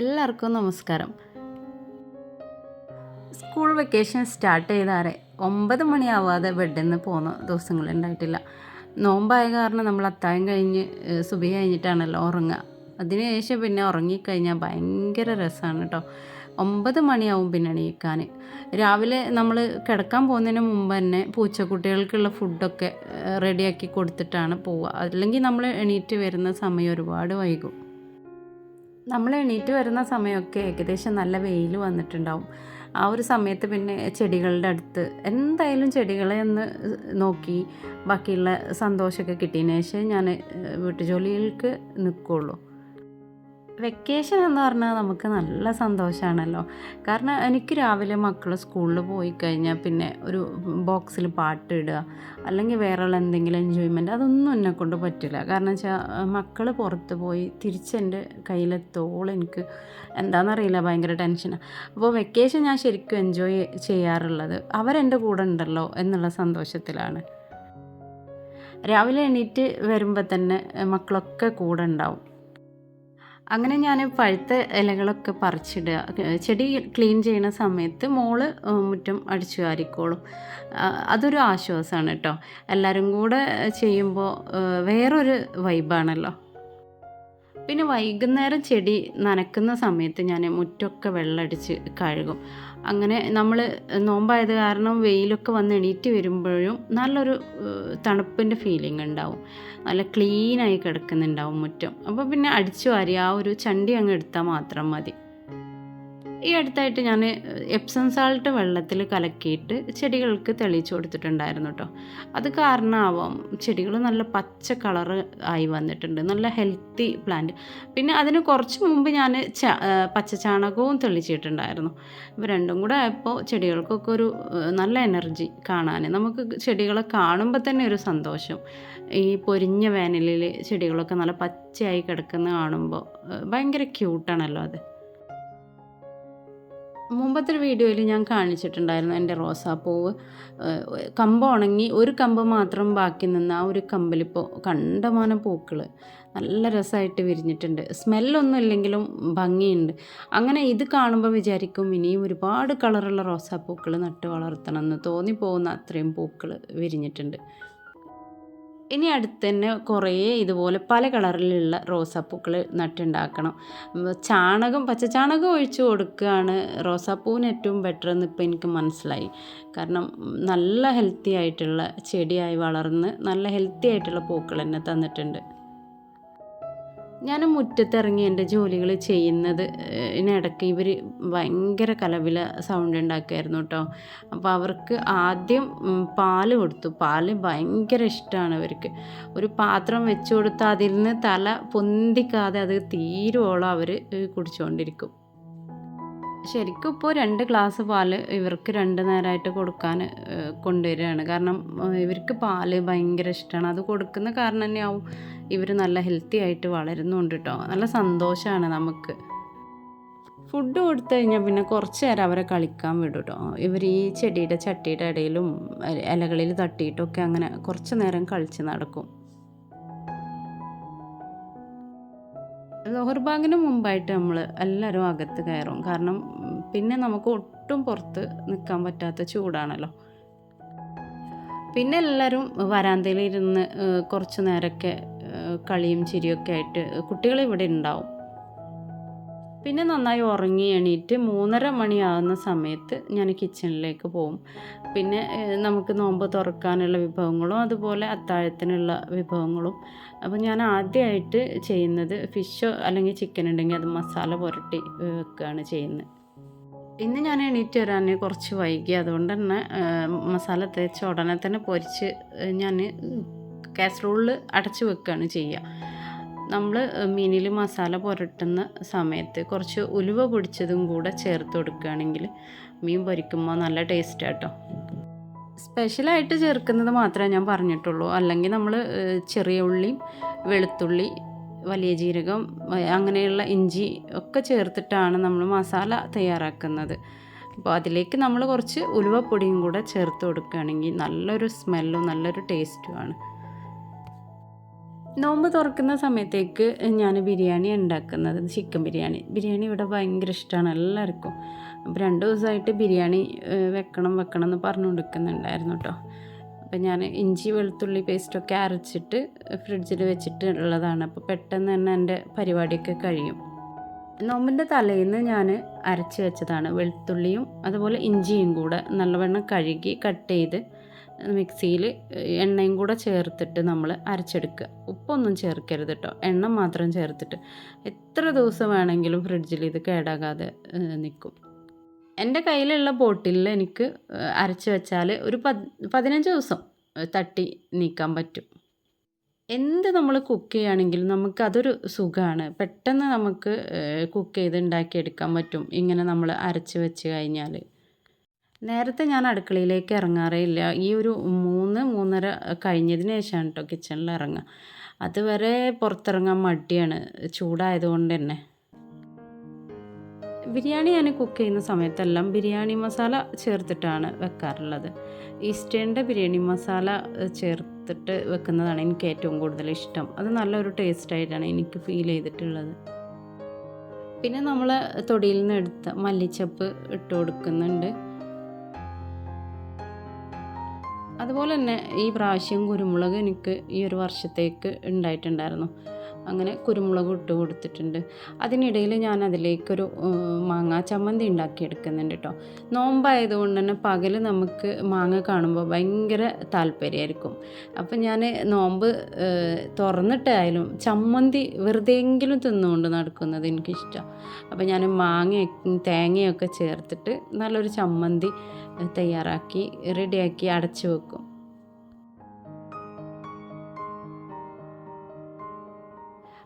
എല്ലാവർക്കും നമസ്കാരം. School vacation start ചെയ്താറെ ഒമ്പത് മണിയാവാതെ ബെഡിൽ നിന്ന് പോകുന്ന ദിവസങ്ങളുണ്ടായിട്ടില്ല നോമ്പായ കാരണം നമ്മൾ അത്തായം കഴിഞ്ഞ് സുബി കഴിഞ്ഞിട്ടാണല്ലോ ഉറങ്ങുക. അതിനുശേഷം പിന്നെ ഉറങ്ങിക്കഴിഞ്ഞാൽ ഭയങ്കര രസമാണ് കേട്ടോ. ഒമ്പത് മണിയാവും പിന്നെ എണീക്കാൻ. രാവിലെ നമ്മൾ കിടക്കാൻ പോകുന്നതിന് മുമ്പ് തന്നെ പൂച്ചക്കുട്ടികൾക്കുള്ള ഫുഡൊക്കെ റെഡിയാക്കി കൊടുത്തിട്ടാണ് പോവുക. അല്ലെങ്കിൽ നമ്മൾ എണീറ്റ് വരുന്ന സമയം ഒരുപാട് വൈകും. നമ്മൾ എണീറ്റ് വരുന്ന സമയമൊക്കെ ഏകദേശം നല്ല വെയിൽ വന്നിട്ടുണ്ടാവും. ആ ഒരു സമയത്ത് പിന്നെ ചെടികളുടെ അടുത്ത് എന്തായാലും ചെടികളെ ഒന്ന് നോക്കി ബാക്കിയുള്ള സന്തോഷമൊക്കെ കിട്ടിയതിന് ശേഷം ഞാൻ വീട്ടുജോലികൾക്ക് നിൽക്കുള്ളൂ വെക്കേഷൻ എന്ന് പറഞ്ഞാൽ നമുക്ക് നല്ല സന്തോഷമാണല്ലോ കാരണം എനിക്ക് രാവിലെ മക്കൾ സ്കൂളിൽ പോയി കഴിഞ്ഞാൽ പിന്നെ ഒരു ബോക്സിൽ പാട്ട് ഇടുക അല്ലെങ്കിൽ വേറെയുള്ള എന്തെങ്കിലും എൻജോയ്മെന്റ് അതൊന്നും എന്നെ കൊണ്ട് പറ്റില്ല. കാരണം വെച്ചാൽ മക്കൾ പുറത്ത് പോയി തിരിച്ചെന്റെ കയ്യിലെത്തോളം എനിക്ക് എന്താണെന്നറിയില്ല ഭയങ്കര ടെൻഷനാണ് അപ്പോൾ വെക്കേഷൻ ഞാൻ ശരിക്കും എൻജോയ് ചെയ്യാറുള്ളത് അവരെന്റെ കൂടെ ഉണ്ടല്ലോ എന്നുള്ള സന്തോഷത്തിലാണ്. രാവിലെ എണീറ്റ് വരുമ്പോൾ തന്നെ മക്കളൊക്കെ കൂടെ ഉണ്ടാവും. അങ്ങനെ ഞാൻ പഴുത്ത ഇലകളൊക്കെ പറിച്ചിടുക. ചെടി ക്ലീൻ ചെയ്യുന്ന സമയത്ത് മോൾ മുറ്റം അടിച്ചു വാരിക്കോളും. അതൊരു ആശ്വാസമാണ് കേട്ടോ. എല്ലാവരും കൂടെ ചെയ്യുമ്പോൾ വേറൊരു വൈബാണല്ലോ. പിന്നെ വൈകുന്നേരം ചെടി നനക്കുന്ന സമയത്ത് ഞാൻ മുറ്റൊക്കെ വെള്ളമടിച്ച് കഴുകും. അങ്ങനെ നമ്മൾ നോമ്പായത് കാരണം വെയിലൊക്കെ വന്ന് എണീറ്റ് വരുമ്പോഴും നല്ലൊരു തണുപ്പിന്റെ ഫീലിംഗ് ഉണ്ടാവും. നല്ല ക്ലീനായി കിടക്കുന്നുണ്ടാവും മുറ്റം. അപ്പോൾ പിന്നെ അടിച്ചു വാരി ആ ഒരു ചണ്ടി അങ്ങ് എടുത്താൽ മാത്രം മതി. ഈ അടുത്തായിട്ട് ഞാൻ എപ്സം സാൾട്ട് വെള്ളത്തിൽ കലക്കിയിട്ട് ചെടികൾക്ക് തെളിയിച്ചു കൊടുത്തിട്ടുണ്ടായിരുന്നു കേട്ടോ അത് കാരണമാവാം ചെടികൾ നല്ല പച്ച കളറ് ആയി വന്നിട്ടുണ്ട്. നല്ല ഹെൽത്തി പ്ലാന്റ് പിന്നെ അതിന് കുറച്ച് മുമ്പ് ഞാൻ പച്ച ചാണകവും തെളിച്ചിട്ടുണ്ടായിരുന്നു ഇവ രണ്ടും കൂടെ ആയപ്പോൾ ചെടികൾക്കൊക്കെ ഒരു നല്ല എനർജി കാണാൻ നമുക്ക് ചെടികളെ കാണുമ്പോൾ തന്നെ ഒരു സന്തോഷം. ഈ പൊരിഞ്ഞ വേനലിൽ ചെടികളൊക്കെ നല്ല പച്ചയായി കിടക്കുന്ന കാണുമ്പോൾ ഭയങ്കര ക്യൂട്ടാണല്ലോ അത്. മുമ്പത്തെ വീഡിയോയിൽ ഞാൻ കാണിച്ചിട്ടുണ്ടായിരുന്നു എന്റെ റോസാപ്പൂവ്. കമ്പ് ഉണങ്ങി ഒരു കമ്പ് മാത്രം ബാക്കി നിന്ന് ആ ഒരു കമ്പിലിപ്പോൾ കണ്ടമാനം പൂക്കൾ. നല്ല രസമായിട്ട് വിരിഞ്ഞിട്ടുണ്ട്. സ്മെല്ലൊന്നും ഇല്ലെങ്കിലും ഭംഗിയുണ്ട്. അങ്ങനെ ഇത് കാണുമ്പോൾ വിചാരിക്കും ഇനിയും ഒരുപാട് കളറുള്ള റോസാപ്പൂക്കൾ നട്ട് വളർത്തണം എന്ന് തോന്നിപ്പോകുന്ന അത്രയും പൂക്കൾ വിരിഞ്ഞിട്ടുണ്ട്. ഇനി അടുത്ത് തന്നെ കുറേ ഇതുപോലെ പല കളറിലുള്ള റോസാപ്പൂക്കൾ നട്ടുണ്ടാക്കണം. ചാണകം പച്ച ചാണകം ഒഴിച്ച് കൊടുക്കുകയാണ് റോസാപ്പൂവിന് ഏറ്റവും ബെറ്റർ എന്ന് ഇപ്പോൾ എനിക്ക് മനസ്സിലായി. കാരണം നല്ല ഹെൽത്തി ആയിട്ടുള്ള ചെടിയായി വളർന്ന് നല്ല ഹെൽത്തി ആയിട്ടുള്ള പൂക്കൾ തന്നെ തന്നിട്ടുണ്ട്. ഞാൻ മുറ്റത്തിറങ്ങി എന്റെ ജോലികൾ ചെയ്യുന്നത് ഇടയ്ക്ക് ഇവർ ഭയങ്കര കലവില സൗണ്ട് ഉണ്ടാക്കുമായിരുന്നു കേട്ടോ. അപ്പോൾ അവർക്ക് ആദ്യം പാൽ കൊടുത്തു. പാൽ ഭയങ്കര ഇഷ്ടമാണ് അവർക്ക് ഒരു പാത്രം വെച്ച് കൊടുത്താൽ അതിൽ നിന്ന് തല പൊന്തിക്കാതെ അത് തീരുവോളം അവർ കുടിച്ചുകൊണ്ടിരിക്കും. ശരിക്കും ഇപ്പോൾ രണ്ട് ഗ്ലാസ് പാൽ ഇവർക്ക് രണ്ട് നേരമായിട്ട് കൊടുക്കാൻ കൊണ്ടുവരികയാണ്. കാരണം ഇവർക്ക് പാൽ ഭയങ്കര ഇഷ്ടമാണ് അത് കൊടുക്കുന്ന കാരണം തന്നെയാവും ഇവർ നല്ല ഹെൽത്തി ആയിട്ട് വളരുന്നുണ്ട് കേട്ടോ നല്ല സന്തോഷമാണ് നമുക്ക്. ഫുഡ് കൊടുത്തു കഴിഞ്ഞാൽ പിന്നെ കുറച്ച് നേരം അവരെ കളിക്കാൻ വിടും കേട്ടോ ഇവർ ഈ ചെടിയുടെ ചട്ടിയുടെ ഇടയിലും ഇല- ഇലകളിൽ തട്ടിയിട്ടൊക്കെ അങ്ങനെ കുറച്ച് നേരം കളിച്ച് നടക്കും. ലോഹർ ബാങ്കിന് മുമ്പായിട്ട് നമ്മൾ എല്ലാവരും അകത്ത് കയറും. കാരണം പിന്നെ നമുക്ക് ഒട്ടും പുറത്ത് നിൽക്കാൻ പറ്റാത്ത ചൂടാണല്ലോ. പിന്നെ എല്ലാവരും വരാന്തയിലിരുന്ന് കുറച്ച് നേരമൊക്കെ കളിയും ചിരിയൊക്കെ ആയിട്ട് കുട്ടികൾ ഇവിടെ ഉണ്ടാവും. പിന്നെ നന്നായി ഉറങ്ങി എണീറ്റ് മൂന്നര മണിയാകുന്ന സമയത്ത് ഞാൻ കിച്ചണിലേക്ക് പോകും പിന്നെ നമുക്ക് നോമ്പ് തുറക്കാനുള്ള വിഭവങ്ങളും അതുപോലെ അത്താഴത്തിനുള്ള വിഭവങ്ങളും. അപ്പോൾ ഞാൻ ആദ്യമായിട്ട് ചെയ്യുന്നത് ഫിഷോ അല്ലെങ്കിൽ ചിക്കൻ ഉണ്ടെങ്കിൽ അത് മസാല പുരട്ടി വെക്കുകയാണ് ചെയ്യുന്നത്. ഇന്ന് ഞാൻ എണീറ്റ് വരാൻ കുറച്ച് വൈകി. അതുകൊണ്ട് തന്നെ മസാല തേച്ച ഉടനെ തന്നെ പൊരിച്ച് ഞാൻ കാസറോളിൽ അടച്ച് വെക്കുകയാണ് ചെയ്യുക. നമ്മൾ മീനിൽ മസാല പുരട്ടുന്ന സമയത്ത് കുറച്ച് ഉലുവ പൊടിച്ചതും കൂടെ ചേർത്ത് കൊടുക്കുകയാണെങ്കിൽ മീൻ പൊരിക്കുമ്പോൾ നല്ല ടേസ്റ്റ് ആട്ടോ സ്പെഷ്യലായിട്ട് ചേർക്കുന്നത് മാത്രമേ ഞാൻ പറഞ്ഞിട്ടുള്ളൂ. അല്ലെങ്കിൽ നമ്മൾ ചെറിയ ഉള്ളിയും വെളുത്തുള്ളി വലിയ ജീരകം അങ്ങനെയുള്ള ഇഞ്ചി ഒക്കെ ചേർത്തിട്ടാണ് നമ്മൾ മസാല തയ്യാറാക്കുന്നത്. അപ്പോൾ അതിലേക്ക് നമ്മൾ കുറച്ച് ഉലുവപ്പൊടിയും കൂടെ ചേർത്ത് കൊടുക്കുകയാണെങ്കിൽ നല്ലൊരു സ്മെല്ലും നല്ലൊരു ടേസ്റ്റുമാണ് നോമ്പ് തുറക്കുന്ന സമയത്തേക്ക് ഞാൻ ബിരിയാണി ഉണ്ടാക്കുന്നത് ചിക്കൻ ബിരിയാണി. ബിരിയാണി ഇവിടെ ഭയങ്കര ഇഷ്ടമാണ് എല്ലാവർക്കും. അപ്പോൾ രണ്ട് ദിവസമായിട്ട് ബിരിയാണി വെക്കണം വെക്കണം എന്ന് പറഞ്ഞു കൊടുക്കുന്നുണ്ടായിരുന്നു കേട്ടോ അപ്പം ഞാൻ ഇഞ്ചി വെളുത്തുള്ളി പേസ്റ്റൊക്കെ അരച്ചിട്ട് ഫ്രിഡ്ജിൽ വെച്ചിട്ട് ഉള്ളതാണ് അപ്പോൾ പെട്ടെന്ന് തന്നെ എന്റെ പരിപാടിയൊക്കെ കഴിയും നോമ്പിന്റെ തലേന്ന് ഞാൻ അരച്ച് വെച്ചതാണ് വെളുത്തുള്ളിയും അതുപോലെ ഇഞ്ചിയും കൂടെ നല്ലവണ്ണം കഴുകി കട്ട് ചെയ്ത് മിക്സിയിൽ എണ്ണയും കൂടെ ചേർത്തിട്ട് നമ്മൾ അരച്ചെടുക്കുക. ഉപ്പൊന്നും ചേർക്കരുത് കേട്ടോ എണ്ണ മാത്രം ചേർത്തിട്ട്. എത്ര ദിവസം വേണമെങ്കിലും ഫ്രിഡ്ജിൽ ഇത് കേടാകാതെ നിൽക്കും. എന്റെ കയ്യിലുള്ള ബോട്ടിലിൽ എനിക്ക് അരച്ച് വെച്ചാൽ ഒരു പത് പതിനഞ്ച് ദിവസം തട്ടി നീക്കാൻ പറ്റും. എന്ത് നമ്മൾ കുക്ക് ചെയ്യുകയാണെങ്കിലും നമുക്കതൊരു സുഖമാണ്. പെട്ടെന്ന് നമുക്ക് കുക്ക് ചെയ്ത് ഉണ്ടാക്കിയെടുക്കാൻ പറ്റും. ഇങ്ങനെ നമ്മൾ അരച്ച് വെച്ച് കഴിഞ്ഞാൽ. നേരത്തെ ഞാൻ അടുക്കളയിലേക്ക് ഇറങ്ങാറേ ഇല്ല. ഈ ഒരു മൂന്ന് മൂന്നര കഴിഞ്ഞതിന് ശേഷമാണ് കേട്ടോ കിച്ചണിൽ ഇറങ്ങുക. അതുവരെ പുറത്തിറങ്ങാൻ മടിയാണ്. ചൂടായതുകൊണ്ട് തന്നെ. ബിരിയാണി ഞാൻ കുക്ക് ചെയ്യുന്ന സമയത്തെല്ലാം ബിരിയാണി മസാല ചേർത്തിട്ടാണ് വെക്കാറുള്ളത്. ഈസ്റ്റേണിന്റെ ബിരിയാണി മസാല ചേർത്തിട്ട് വെക്കുന്നതാണ് എനിക്ക് ഏറ്റവും കൂടുതൽ ഇഷ്ടം. അത് നല്ലൊരു ടേസ്റ്റായിട്ടാണ് എനിക്ക് ഫീൽ ചെയ്തിട്ടുള്ളത്. പിന്നെ നമ്മൾ തൊടിയിൽ നിന്ന് എടുത്ത മല്ലിച്ചപ്പ് ഇട്ട് കൊടുക്കുന്നുണ്ട്. അതുപോലെ തന്നെ ഈ പ്രാവശ്യം കുരുമുളക് എനിക്ക് ഈ ഒരു വർഷത്തേക്ക് ഉണ്ടായിട്ടുണ്ടായിരുന്നു. അങ്ങനെ കുരുമുളക് ഇട്ട് കൊടുത്തിട്ടുണ്ട്. അതിനിടയിൽ ഞാൻ അതിലേക്കൊരു മാങ്ങാ ചമ്മന്തി ഉണ്ടാക്കിയെടുക്കുന്നുണ്ട് കേട്ടോ നോമ്പായതുകൊണ്ട് തന്നെ പകൽ നമുക്ക് മാങ്ങ കാണുമ്പോൾ ഭയങ്കര താല്പര്യമായിരിക്കും. അപ്പം ഞാൻ നോമ്പ് തുറന്നിട്ടായാലും ചമ്മന്തി വെറുതെയെങ്കിലും തിന്നുകൊണ്ട് നടക്കുന്നത് എനിക്കിഷ്ടം അപ്പം ഞാൻ മാങ്ങ തേങ്ങയൊക്കെ ചേർത്തിട്ട് നല്ലൊരു ചമ്മന്തി തയ്യാറാക്കി റെഡിയാക്കി അടച്ചു വെക്കും.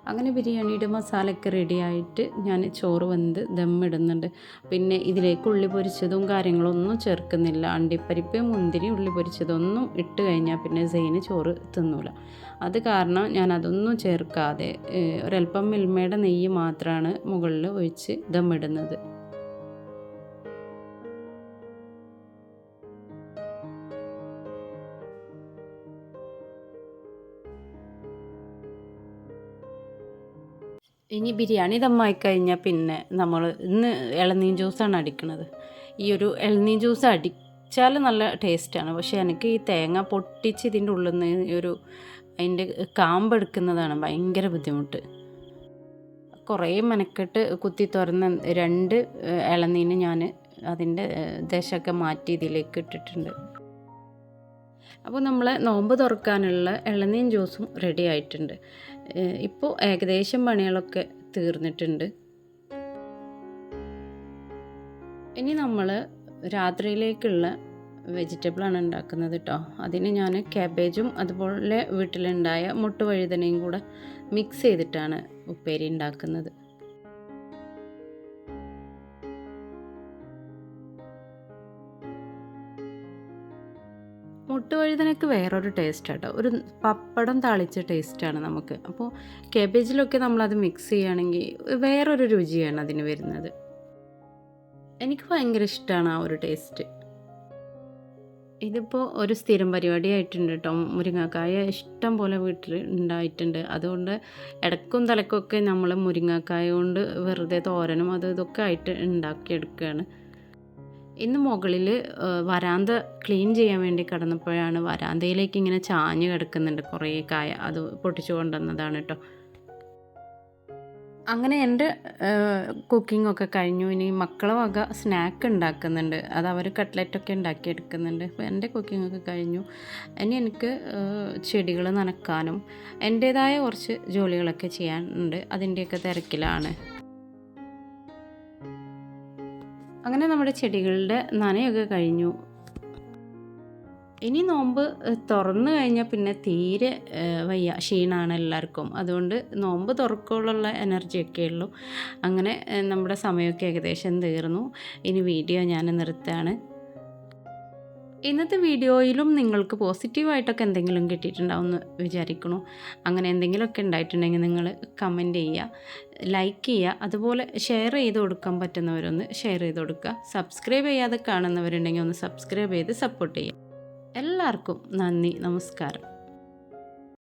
അങ്ങനെ ബിരിയാണിയുടെ മസാലയൊക്കെ റെഡിയായിട്ട് ഞാൻ ചോറ് വെന്ത് ദമ്മിടുന്നുണ്ട് പിന്നെ ഇതിലേക്ക് ഉള്ളി പൊരിച്ചതും കാര്യങ്ങളൊന്നും ചേർക്കുന്നില്ല. അണ്ടിപ്പരിപ്പ് മുന്തിരി ഉള്ളി പൊരിച്ചതൊന്നും ഇട്ട് കഴിഞ്ഞാൽ പിന്നെ സെയിന് ചോറ് തിന്നൂല. അത് കാരണം ഞാൻ അതൊന്നും ചേർക്കാതെ ഒരല്പം മിൽമയുടെ നെയ്യ് മാത്രമാണ് മുകളിൽ ഒഴിച്ച് ദമ്മിടുന്നത് ഇനി ബിരിയാണി ദമ്മായി കഴിഞ്ഞാൽ പിന്നെ നമ്മൾ ഇന്ന് ഇളനീൻ ജ്യൂസാണ് അടിക്കുന്നത് ഈ ഒരു ഇളനീൻ ജ്യൂസ് അടിച്ചാൽ നല്ല ടേസ്റ്റാണ്. പക്ഷേ എനിക്ക് ഈ തേങ്ങ പൊട്ടിച്ച് ഇതിന്റെ ഉള്ളിൽ നിന്ന് ഈ ഒരു അതിന്റെ കാമ്പെടുക്കുന്നതാണ് ഭയങ്കര ബുദ്ധിമുട്ട്. കുറേ മെനക്കെട്ട് കുത്തി തുറന്ന് രണ്ട് ഇളനീന് ഞാൻ അതിന്റെ ദശയൊക്കെ മാറ്റി ഇതിലേക്ക് ഇട്ടിട്ടുണ്ട്. അപ്പോൾ നമ്മൾ നോമ്പ് തുറക്കാനുള്ള ഇളനീൻ ജ്യൂസും റെഡി ആയിട്ടുണ്ട്. ഇപ്പോൾ ഏകദേശം പണികളൊക്കെ തീർന്നിട്ടുണ്ട്. ഇനി നമ്മൾ രാത്രിയിലേക്കുള്ള വെജിറ്റബിളാണ് ഉണ്ടാക്കുന്നത് കേട്ടോ അതിന് ഞാൻ കാബേജും അതുപോലെ വീട്ടിലുണ്ടായ മുട്ടുവഴുതനയും കൂടെ മിക്സ് ചെയ്തിട്ടാണ് ഉപ്പേരി ഉണ്ടാക്കുന്നത്. മുട്ടുവഴുതനക്ക് വേറൊരു ടേസ്റ്റ് കേട്ടോ ഒരു പപ്പടം താളിച്ച ടേസ്റ്റാണ് നമുക്ക്. അപ്പോൾ കേബേജിലൊക്കെ നമ്മളത് മിക്സ് ചെയ്യുകയാണെങ്കിൽ വേറൊരു രുചിയാണ് അതിന് വരുന്നത്. എനിക്ക് ഭയങ്കര ഇഷ്ടമാണ് ആ ഒരു ടേസ്റ്റ് ഇതിപ്പോൾ ഒരു സ്ഥിരം പരിപാടിയായിട്ടുണ്ട് കേട്ടോ മുരിങ്ങക്കായ ഇഷ്ടം പോലെ വീട്ടിൽ ഉണ്ടായിട്ടുണ്ട്. അതുകൊണ്ട് ഇടക്കും തലക്കൊക്കെ നമ്മൾ മുരിങ്ങക്കായ കൊണ്ട് വെറുതെ തോരനും അത് ഇതൊക്കെ ആയിട്ട് ഉണ്ടാക്കിയെടുക്കുകയാണ്. ഇന്ന് മുകളിൽ വരാന്ത ക്ലീൻ ചെയ്യാൻ വേണ്ടി കിടന്നപ്പോഴാണ് വരാന്തയിലേക്ക് ഇങ്ങനെ ചാഞ്ഞ് കിടക്കുന്നുണ്ട് കുറേ കായ. അത് പൊട്ടിച്ചു കൊണ്ടുവന്നതാണ് കേട്ടോ അങ്ങനെ എന്റെ കുക്കിംഗ് ഒക്കെ കഴിഞ്ഞു. ഇനി മക്കളെ വക സ്നാക്ക് ഉണ്ടാക്കുന്നുണ്ട്. അത് അവർ കട്ട്ലറ്റൊക്കെ ഉണ്ടാക്കിയെടുക്കുന്നുണ്ട് അപ്പോൾ എന്റെ കുക്കിംഗ് ഒക്കെ കഴിഞ്ഞു. ഇനി എനിക്ക് ചെടികൾ നനക്കാനും എന്റേതായ കുറച്ച് ജോലികളൊക്കെ ചെയ്യാനുണ്ട്. അതിന്റെയൊക്കെ തിരക്കിലാണ്. അങ്ങനെ നമ്മുടെ ചെടികളുടെ നനയൊക്കെ കഴിഞ്ഞു. ഇനി നോമ്പ് തുറന്നു കഴിഞ്ഞാൽ പിന്നെ തീരെ വയ്യ ക്ഷീണമാണ് എല്ലാവർക്കും അതുകൊണ്ട് നോമ്പ് തുറക്കുള്ള എനർജിയൊക്കെ ഉള്ളൂ. അങ്ങനെ നമ്മുടെ സമയമൊക്കെ ഏകദേശം തീർന്നു. ഇനി വീഡിയോ ഞാൻ നിർത്തുകയാണ്. ഇന്നത്തെ വീഡിയോയിലും നിങ്ങൾക്ക് പോസിറ്റീവായിട്ടൊക്കെ എന്തെങ്കിലും കിട്ടിയിട്ടുണ്ടാവും എന്ന് വിചാരിക്കണു. അങ്ങനെ എന്തെങ്കിലുമൊക്കെ ഉണ്ടായിട്ടുണ്ടെങ്കിൽ നിങ്ങൾ കമന്റ് ചെയ്യുക ലൈക്ക് ചെയ്യുക അതുപോലെ ഷെയർ ചെയ്ത് കൊടുക്കാൻ പറ്റുന്നവരൊന്ന് ഷെയർ ചെയ്ത് കൊടുക്കുക. സബ്സ്ക്രൈബ് ചെയ്യാതെ കാണുന്നവരുണ്ടെങ്കിൽ ഒന്ന് സബ്സ്ക്രൈബ് ചെയ്ത് സപ്പോർട്ട് ചെയ്യുക. എല്ലാവർക്കും നന്ദി നമസ്കാരം.